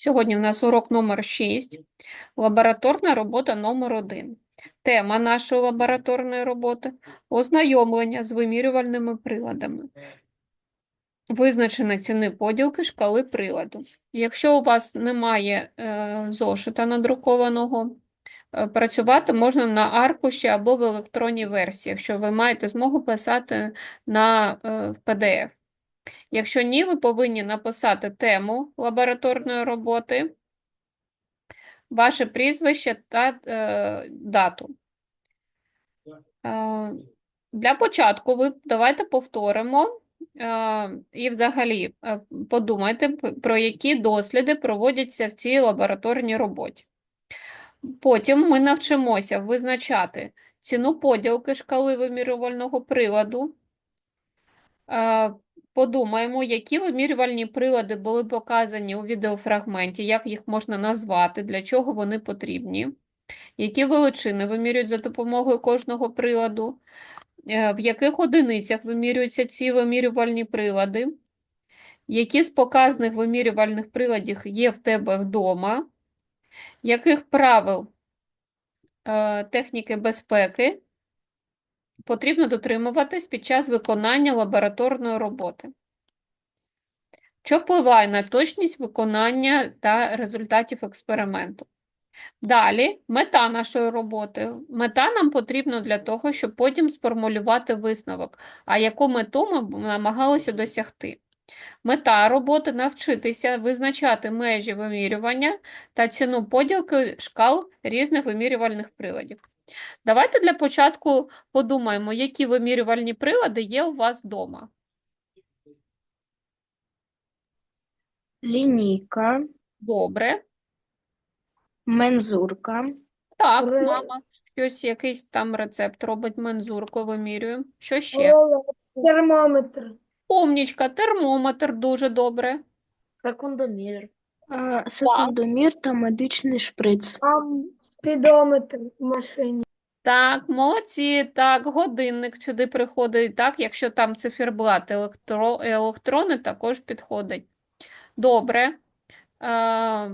Сьогодні в нас урок номер 6, лабораторна робота номер 1. Тема нашої лабораторної роботи – ознайомлення з вимірювальними приладами. Визначення ціни поділки шкали приладу. Якщо у вас немає е, зошита надрукованого, е, працювати можна на аркуші або в електронній версії, якщо ви маєте змогу писати на е, PDF. Якщо ні, ви повинні написати тему лабораторної роботи, ваше прізвище та е, дату. Е, для початку ви давайте повторимо е, і взагалі е, подумайте, про які досліди проводяться в цій лабораторній роботі. Потім ми навчимося визначати ціну поділки шкали вимірювального приладу. Подумаємо, які вимірювальні прилади були показані у відеофрагменті, як їх можна назвати, для чого вони потрібні, які величини вимірюють за допомогою кожного приладу, е, в яких одиницях вимірюються ці вимірювальні прилади, які з показних вимірювальних приладів є в тебе вдома, яких правил е, техніки безпеки потрібно дотримуватись під час виконання лабораторної роботи. Що впливає на точність виконання та результатів експерименту? Далі, мета нашої роботи. Мета нам потрібна для того, щоб потім сформулювати висновок, а яку мету ми намагалися досягти. Мета роботи навчитися визначати межі вимірювання та ціну поділки шкал різних вимірювальних приладів. Давайте для початку подумаємо, які вимірювальні прилади є у вас вдома. Лінійка, Добре. мензурка, Так, Ре- мама, щось, якийсь там рецепт робить, мензурку вимірює. Що ще? Термометр. Умнічка, термометр, дуже добре. Секундомір. а, секундомір та медичний шприц. Там спідометр в машині. Так, молодці, так, годинник сюди приходить, так, якщо там циферблат, електро, електрони також підходить. Добре. Е,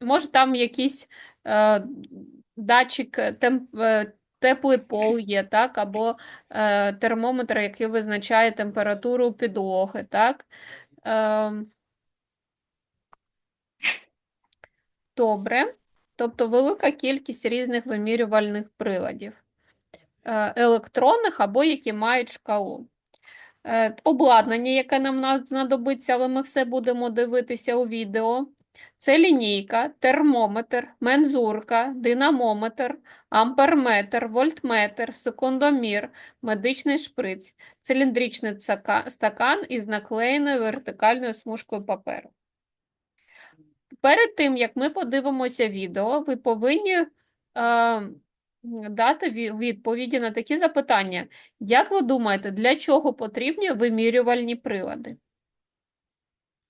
може там якийсь е, датчик, е, тем, е, теплий пол є, так, або е, термометр, який визначає температуру підлоги, так. Е, добре. Тобто велика кількість різних вимірювальних приладів, е, електронних або які мають шкалу. Е, Обладнання, яке нам знадобиться, але ми все будемо дивитися у відео. Це лінійка, термометр, мензурка, динамометр, амперметр, вольтметр, секундомір, медичний шприц, циліндричний стакан із наклеєною вертикальною смужкою паперу. Перед тим, як ми подивимося відео, ви повинні е, дати відповіді на такі запитання. Як ви думаєте, для чого потрібні вимірювальні прилади?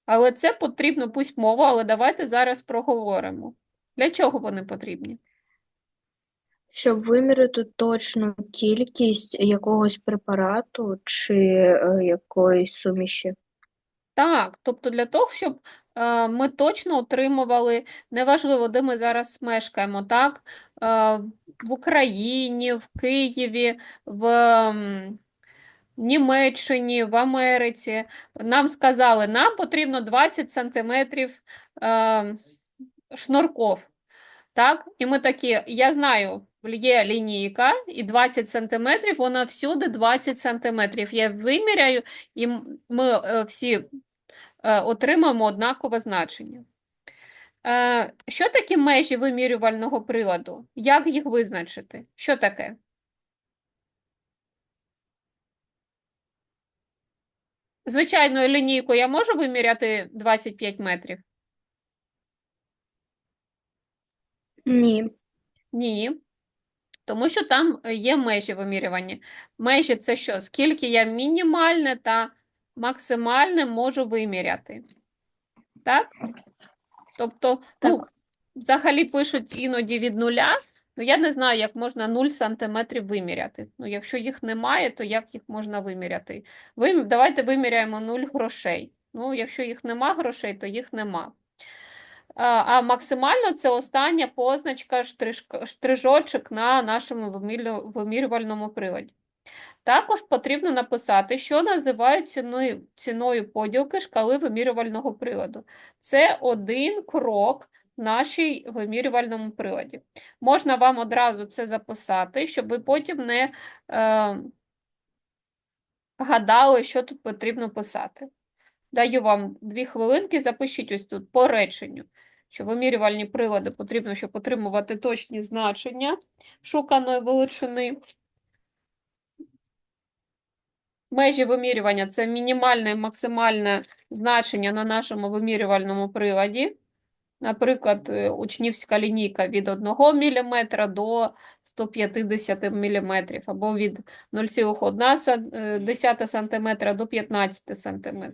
Але це потрібно письмово, але давайте зараз проговоримо. Для чого вони потрібні? Щоб виміряти точну кількість якогось препарату чи е, якоїсь суміші. Так, тобто для того, щоб ми точно отримували, неважливо, де ми зараз мешкаємо, так? Е, в Україні, в Києві, в Німеччині, в Америці. Нам сказали, нам потрібно 20 сантиметрів е, шнурков. Так? І ми такі, я знаю, є лінійка, і 20 сантиметрів, вона всюди 20 сантиметрів. Я виміряю, і ми е, всі е, отримаємо однакове значення. Е, Що такі межі вимірювального приладу? Як їх визначити? Що таке? Звичайною лінійкою я можу виміряти 25 метрів? Ні. Ні. Тому що там е, є межі вимірювання. Межі це що? Скільки я мінімальне та максимальне можу виміряти. Так? Тобто, ну, взагалі пишуть іноді від нуля. Ну, я не знаю, як можна 0 сантиметрів виміряти. Ну, якщо їх немає, то як їх можна виміряти? Вим... Давайте виміряємо 0 грошей. Ну, якщо їх нема грошей, то їх нема. А, а максимально це остання позначка, штрижочок на нашому вимірювальному приладі. Також потрібно написати, що називають ціною, ціною поділки шкали вимірювального приладу. Це один крок в нашій вимірювальному приладі. Можна вам одразу це записати, щоб ви потім не е, гадали, що тут потрібно писати. Даю вам дві хвилинки, запишіть ось тут по реченню, що вимірювальні прилади потрібно, щоб отримувати точні значення шуканої величини. Межі вимірювання це мінімальне і максимальне значення на нашому вимірювальному приладі. Наприклад, е, учнівська лінійка від 1 мм до 150 мм, або від 0,1 см до 15 см.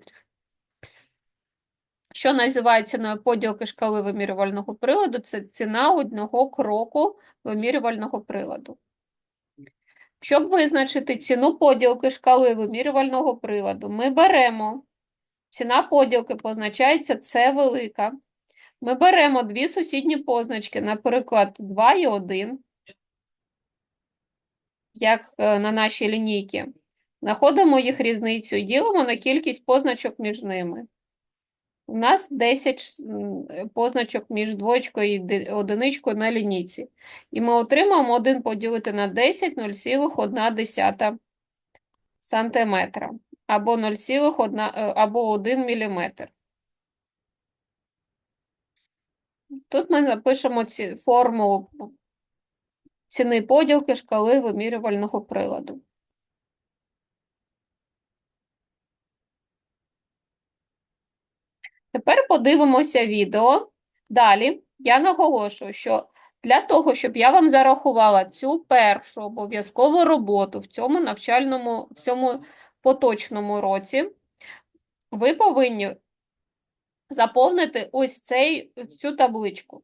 Що називають ціною поділки шкали вимірювального приладу? Це ціна одного кроку вимірювального приладу. Щоб визначити ціну поділки шкали вимірювального приладу, ми беремо, ціна поділки позначається С велика. Ми беремо дві сусідні позначки, наприклад, 2 і 1, як е, на нашій лінійці. Знаходимо їх різницю і ділимо на кількість позначок між ними. У нас 10 ш- м, е, позначок між двоєчкою і ди- одиничкою на лінійці. І ми отримаємо 1 поділити на 10 0,1 сантиметра або 0,1 е, або 1 міліметр. Тут ми напишемо ці, формулу ціни поділки шкали вимірювального приладу. Тепер подивимося відео. Далі я наголошую, що для того, щоб я вам зарахувала цю першу обов'язкову роботу в цьому навчальному, в цьому поточному році, ви повинні заповнити ось цей, цю табличку.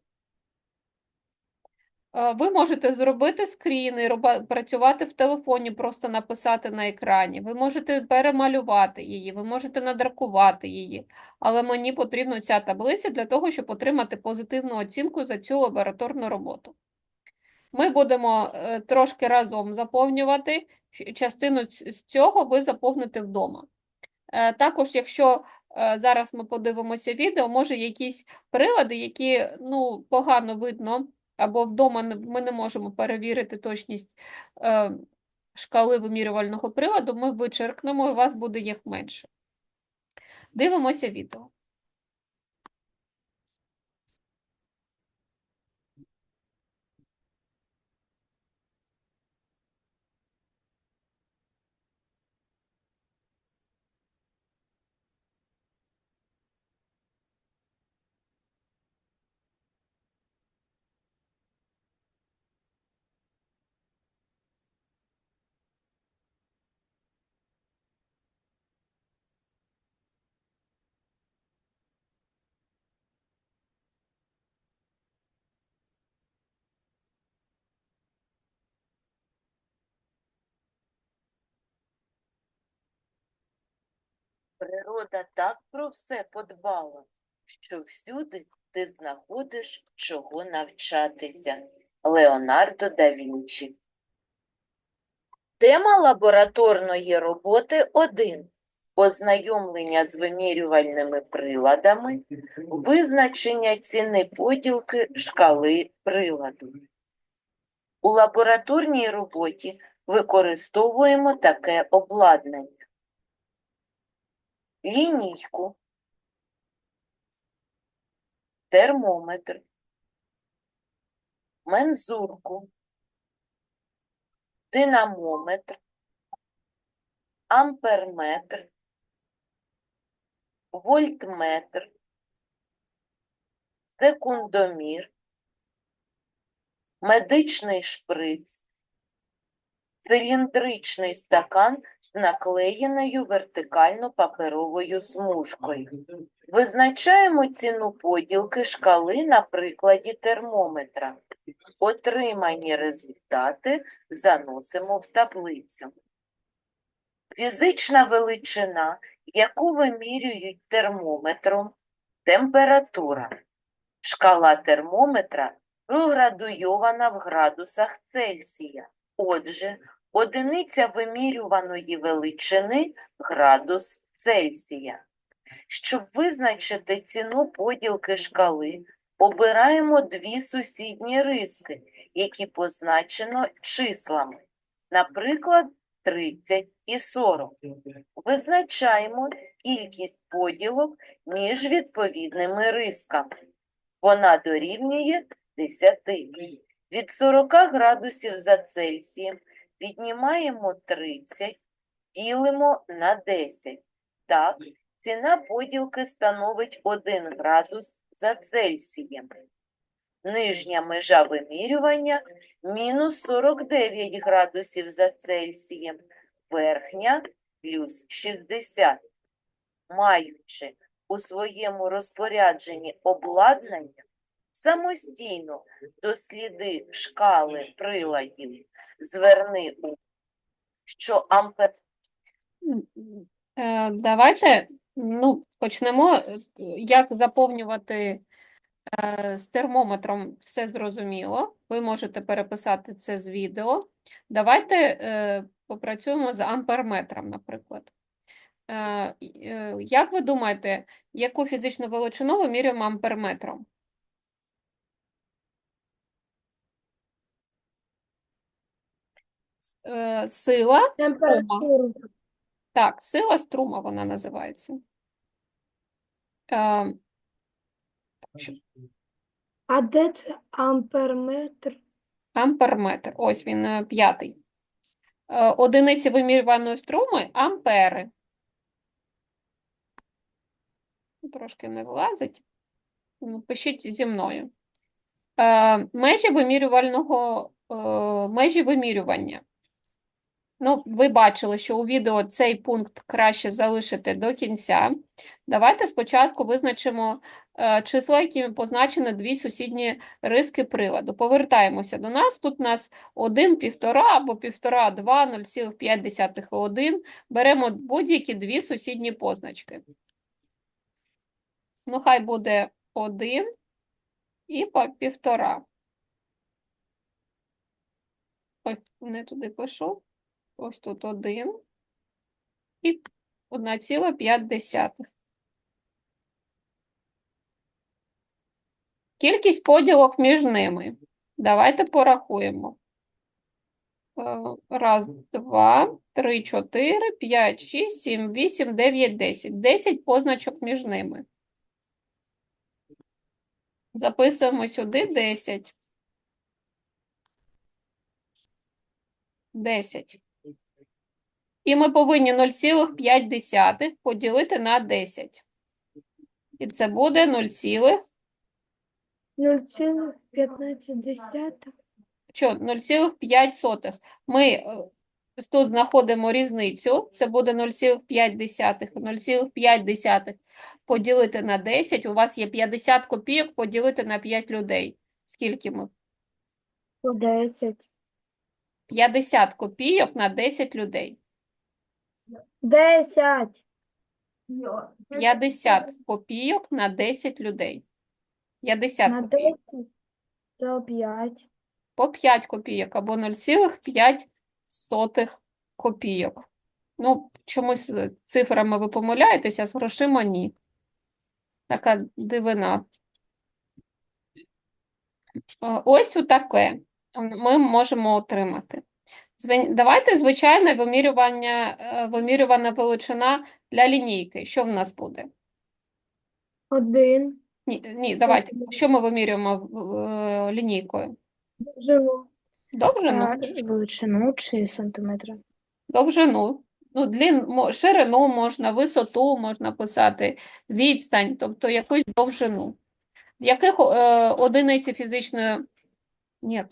Е, Ви можете зробити скріни, працювати в телефоні, просто написати на екрані. Ви можете перемалювати її, ви можете надрукувати її. Але мені потрібна ця таблиця для того, щоб отримати позитивну оцінку за цю лабораторну роботу. Ми будемо е, трошки разом заповнювати. Частину з цього ви заповните вдома. Е, Також, якщо зараз ми подивимося відео, може якісь прилади, які ну, погано видно, або вдома ми не можемо перевірити точність е, шкали вимірювального приладу, ми вичеркнемо, і у вас буде їх менше. Дивимося відео. Природа так про все подбала, що всюди ти знаходиш, чого навчатися. Леонардо да Вінчі. Тема лабораторної роботи 1. Ознайомлення з вимірювальними приладами, визначення ціни поділки шкали приладу. У лабораторній роботі використовуємо таке обладнання лінійку, термометр, мензурку, динамометр, амперметр, вольтметр, секундомір, медичний шприц, циліндричний стакан наклеєною вертикально паперовою смужкою. Визначаємо ціну поділки шкали на прикладі термометра. Отримані результати заносимо в таблицю. Фізична величина яку вимірюють термометром, температура. Шкала термометра проградуйована в градусах Цельсія. Отже, одиниця вимірюваної величини градус Цельсія. Щоб визначити ціну поділки шкали, обираємо дві сусідні риски, які позначено числами, наприклад, 30 і 40. Визначаємо кількість поділок між відповідними рисками. Вона дорівнює 10. Від 40 градусів за Цельсієм віднімаємо 30, ділимо на 10. Так, ціна поділки становить 1 градус за Цельсієм. Нижня межа вимірювання – мінус 49 градусів за Цельсієм, верхня – плюс 60. Маючи у своєму розпорядженні обладнання, самостійно досліди шкали приладів, зверни що ампер е, Давайте ну, почнемо, е, як заповнювати е, з термометром, все зрозуміло. Ви можете переписати це з відео. Давайте попрацюємо з амперметром, наприклад. Як ви думаєте, яку фізичну величину вимірюємо амперметром? Е, Сила струма. Так, сила струма вона називається. Е, А де це амперметр? Амперметр, ось він е, п'ятий. Е, Одиниці вимірюваної струми ампери. Трошки не влазить. Ну, Пишіть зі мною. Е, Межі вимірювального, е, межі вимірювання. Ну, ви бачили, що у відео цей пункт краще залишити до кінця. Давайте спочатку визначимо е, числа, якими позначені дві сусідні риски приладу. Повертаємося до нас. Тут у нас 1, 1,5 або 1,5, 2, 0,5 і 1. Беремо будь-які дві сусідні позначки. Ну, хай буде 1 і по 1,5. Ой, не туди пишу. Ось тут 1 і 1,5. Кількість поділок між ними. Давайте порахуємо. Е, Раз, два, три, чотири, п'ять, шість, сім, вісім, дев'ять, десять. Десять позначок між ними. Записуємо сюди 10. 10. І ми повинні 0,5 поділити на 10. І це буде 0,5. 0,15. Що, 0,5. Ми е, тут знаходимо різницю, це буде 0,5. 0,5 поділити на 10. У вас є 50 копійок поділити на 5 людей. Скільки ми? 10. 50 копійок на 10 людей. 10. 50 копійок на 10 людей. 50 На копійок. 10 то 5. По 5 копійок або 0,5 копійок. Ну, чомусь з цифрами ви помиляєтеся, з грошима ні. Така дивина. Е, Ось таке ми можемо отримати. Давайте звичайне вимірювання, е, вимірювана величина для лінійки. Що в нас буде? 1. Ні, ні, давайте. Що ми вимірюємо е, лінійкою? Живо. Довжину? Величину чи сантиметри? Довжину. Ну, длін, ширину можна, висоту можна писати, відстань, тобто якусь довжину. В яких е, одиниці фізичної, ні,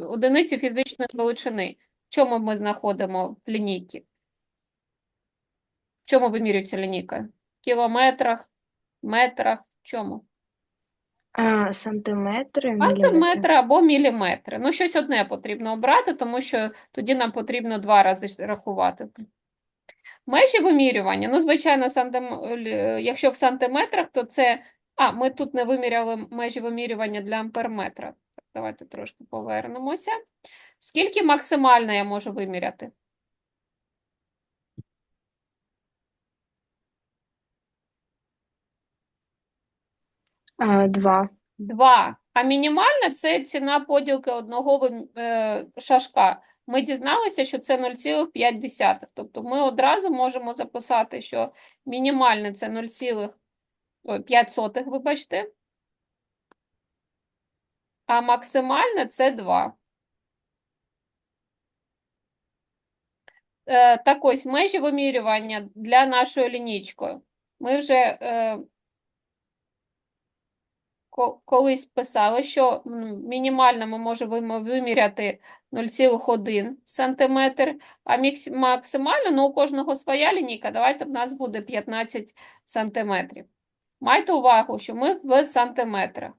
одиниці фізичної величини? Чому ми знаходимо в лінійці? В чому вимірюється лінійка? В кілометрах, метрах, в чому? А, сантиметри, міліметри. Сантиметри або міліметри. Ну, щось одне потрібно обрати, тому що тоді нам потрібно два рази рахувати. Межі вимірювання, ну, звичайно, сантим... якщо в сантиметрах, то це. А, ми тут не виміряли межі вимірювання для амперметра. Давайте трошки повернемося. Скільки максимально я можу виміряти? Два. Два. А мінімальна це ціна поділки одного е, шашка. Ми дізналися, що це 0,5. Тобто ми одразу можемо записати, що мінімальне це 0,5, вибачте, а максимальне це 2. Е, так ось межі вимірювання для нашої лінійкою. Ми вже е, колись писали, що мінімально ми можемо виміряти 0,1 см, а максимально, ну, у кожного своя лінійка, давайте в нас буде 15 сантиметрів. Майте увагу, що ми в сантиметрах.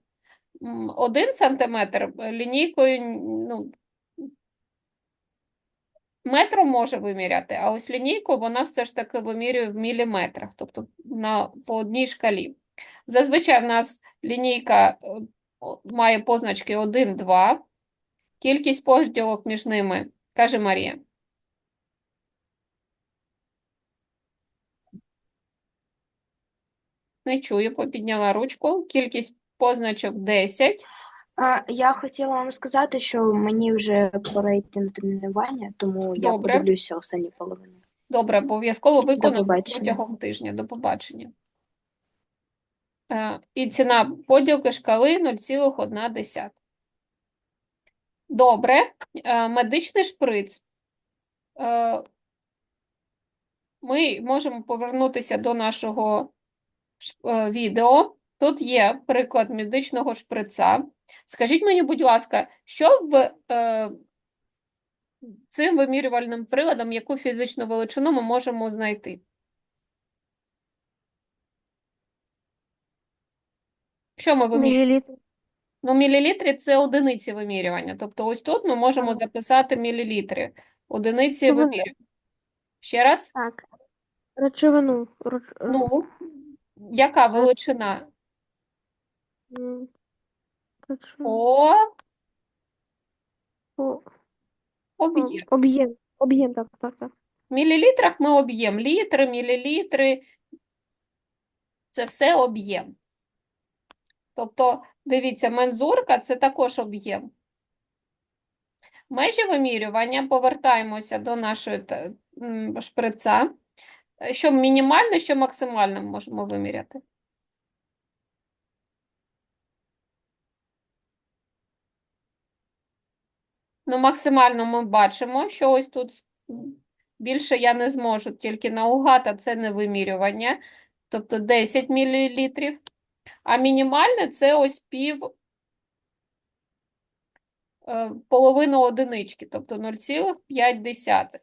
Один сантиметр е, лінійкою, ну, метром може виміряти, а ось лінійку вона все ж таки вимірює в міліметрах, тобто на, по одній шкалі. Зазвичай в нас лінійка е, має позначки 1, 2. Кількість поділок між ними, каже Марія. Не чую, попідняла ручку. Кількість позначок 10. А, я хотіла вам сказати, що мені вже пора йти на тренування, тому я Добре. подивлюся останню половину. Добре, обов'язково виконано побачення. протягом тижня. До побачення. Е, І ціна поділки шкали 0,1. Добре. Е, Медичний шприц. Е, Ми можемо повернутися до нашого відео. Тут є приклад медичного шприца. Скажіть мені, будь ласка, що в е, цим вимірювальним приладом, яку фізичну величину ми можемо знайти? Що ми вимірюємо? Мілілітр. Ну, мілілітри – це одиниці вимірювання. Тобто ось тут ми можемо записати мілілітри. Одиниці Речовину. вимірювання. Ще раз? Так. Речовину. Ну, яка величина? О, об'єм. Об'єм. Об'єм, так, так, так. В мілілітрах ми об'єм. Літри, мілілітри – це все об'єм. Тобто, дивіться, мензурка – це також об'єм. Межі вимірювання, повертаємося до нашої шприца. Що мінімально, що максимально ми можемо виміряти? Ну, максимально ми бачимо, що ось тут більше я не зможу, тільки наугад, а це не вимірювання, тобто 10 мл. А мінімальне це ось пів, е, половину одинички, тобто 0,5.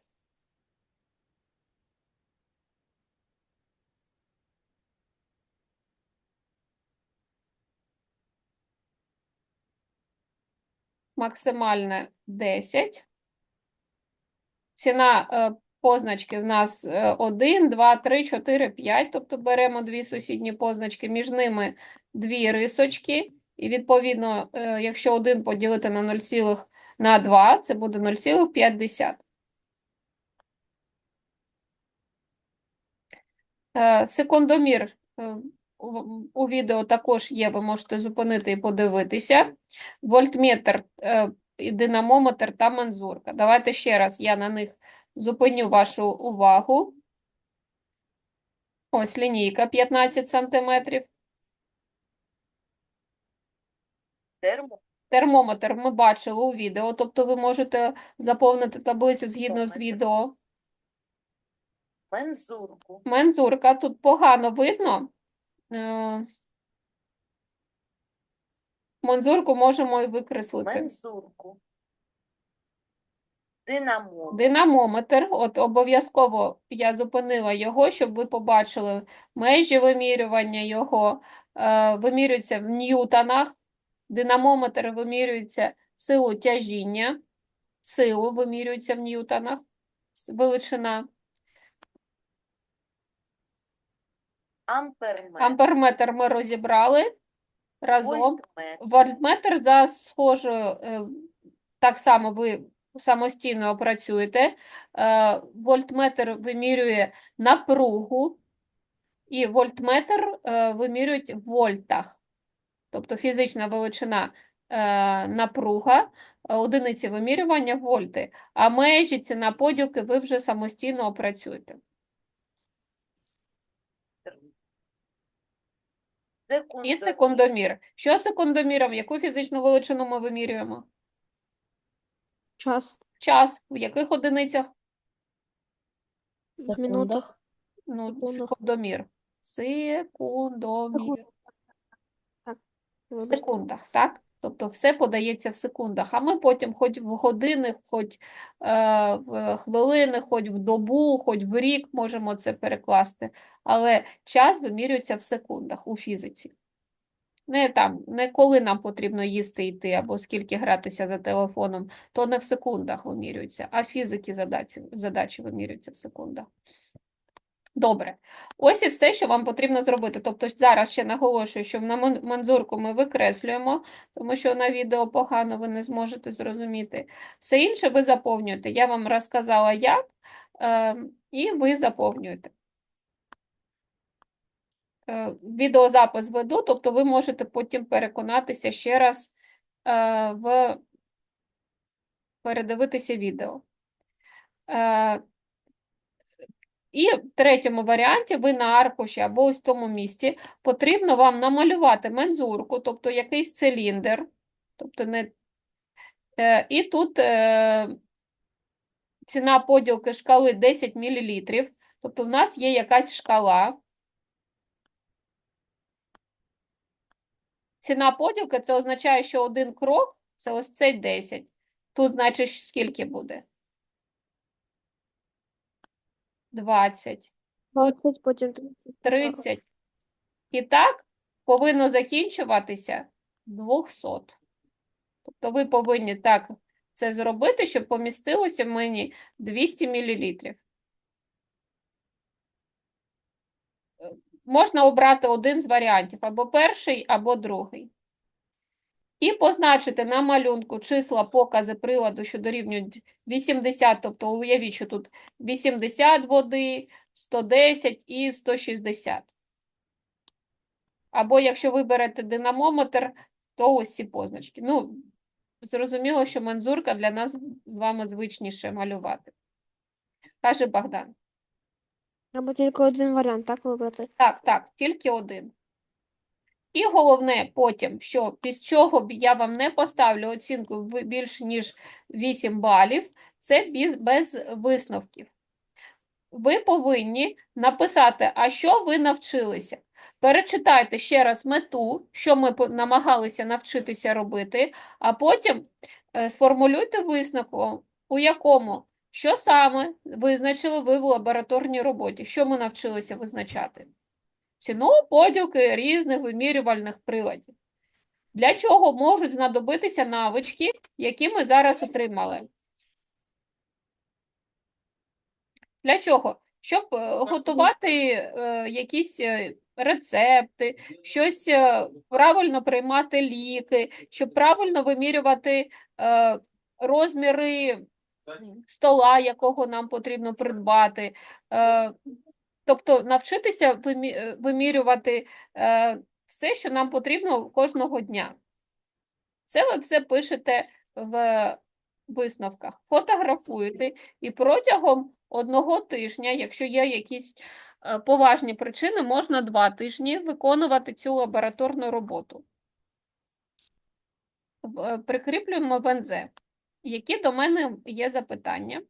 Максимальне 10. Ціна е, позначки в нас 1, 2, 3, 4, 5, тобто беремо дві сусідні позначки, між ними дві рисочки, і відповідно, е, якщо 1 поділити на 0, на 2, це буде 0,5. Е, Секундомір у- відео також є, ви можете зупинити і подивитися. Вольтметр, е, динамометр та мензурка. Давайте ще раз я на них зупиню вашу увагу. Ось лінійка 15 сантиметрів. Термо, Термометр ми бачили у відео, тобто ви можете заповнити таблицю згідно з відео. мензурку, Мензурка тут погано видно. Е, Мензурку можемо і викреслити. мензурку. Динамо, Динамометр, от обов'язково я зупинила його, щоб ви побачили межі вимірювання його. Е, вимірюється в ньютонах. Динамометр вимірюється силу тяжіння, силу вимірюється в ньютонах, величина. Амперметр. Амперметр ми розібрали разом. Вольтметр. Вольтметр за схожою, е, так само ви самостійно опрацюєте. Е, Вольтметр вимірює напругу, і вольтметр е, вимірюють в вольтах. Тобто фізична величина напруга, одиниці вимірювання вольти, а межі, ціна поділки ви вже самостійно опрацюєте. І Секундомір. Що з секундоміром? Яку фізичну величину ми вимірюємо? Час. Час. В яких одиницях? В минутах. Ну, секундомір. секундомір. Секундомір. В секундах, так? Тобто все подається в секундах, а ми потім хоч в години, хоч е, в хвилини, хоч в добу, хоч в рік можемо це перекласти. Але час вимірюється в секундах у фізиці. Не там, не коли нам потрібно їсти йти або скільки гратися за телефоном, то не в секундах вимірюється, а фізики задачі, задачі вимірюються в секундах. Добре. Ось і все, що вам потрібно зробити. Тобто зараз ще наголошую, що на мензурку ми викреслюємо, тому що на відео погано ви не зможете зрозуміти. Все інше ви заповнюєте. Я вам розказала, як, е, і ви заповнюєте. Е, Відеозапис веду, тобто ви можете потім переконатися ще раз е, в передивитися відео. І в третьому варіанті ви на аркуші або ось в тому місці потрібно вам намалювати мензурку, тобто якийсь циліндр, тобто не... Е, і тут е, ціна поділки шкали 10 мл, тобто в нас є якась шкала. Ціна поділки це означає, що один крок це ось цей 10. Тут, значить, скільки буде? 20. 20, потім 30. 30. І так повинно закінчуватися 200. Тобто ви повинні так це зробити, щоб помістилося в мені 200 мл. Можна обрати один з варіантів, або перший, або другий. І позначити на малюнку числа покази приладу, що дорівнюють 80, тобто уявіть, що тут 80 води, 110 і 160. Або якщо ви берете динамометр, то ось ці позначки. Ну, зрозуміло, що мензурка для нас з вами звичніше малювати. Каже Богдан. Треба тільки один варіант, так вибрати? Так, так, тільки один. І головне потім, що після чого б я вам не поставлю оцінку в- більш ніж 8 балів, це без, без висновків. Ви повинні написати, а що ви навчилися. Перечитайте ще раз мету, що ми намагалися навчитися робити, а потім е, сформулюйте висновок, у якому, що саме визначили ви в лабораторній роботі, що ми навчилися визначати. Ціну поділки різних вимірювальних приладів. Для чого можуть знадобитися навички, які ми зараз отримали? Для чого? Щоб е, готувати е, якісь е, рецепти, щось правильно приймати ліки, щоб правильно вимірювати розміри стола, якого нам потрібно придбати. Тобто навчитися е, вимірювати е, все, що нам потрібно кожного дня. Це ви все пишете в висновках, фотографуєте і протягом одного тижня, якщо є якісь е, поважні причини, можна два тижні виконувати цю лабораторну роботу. Прикріплюємо в НЗ. Які до мене є запитання?